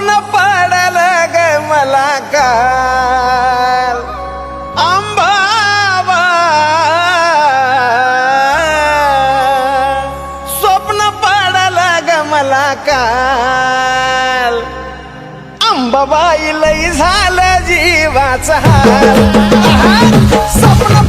स्वप्न पडल ग मला काल. स्वप्न पडल ग मला काल. आंबाबाई लई झालं जीवाचा स्वप्न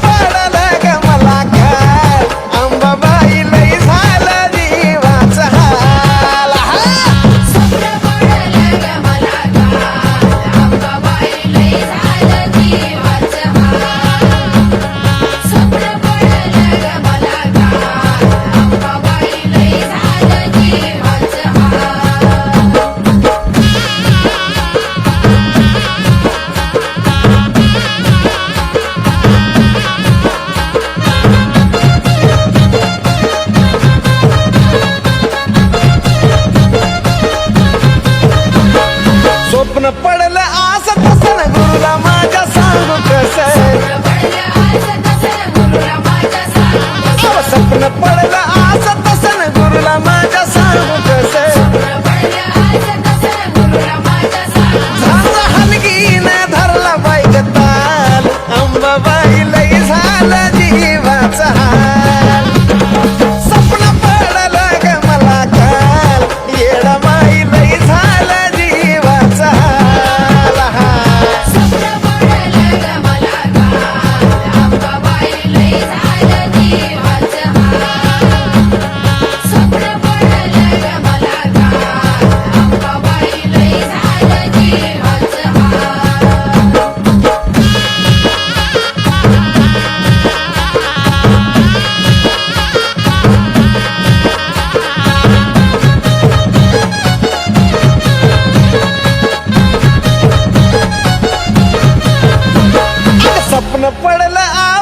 पडलं आज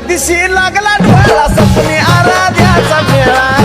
दिशी लागला डोळा सपने आराध्याचा मेळा.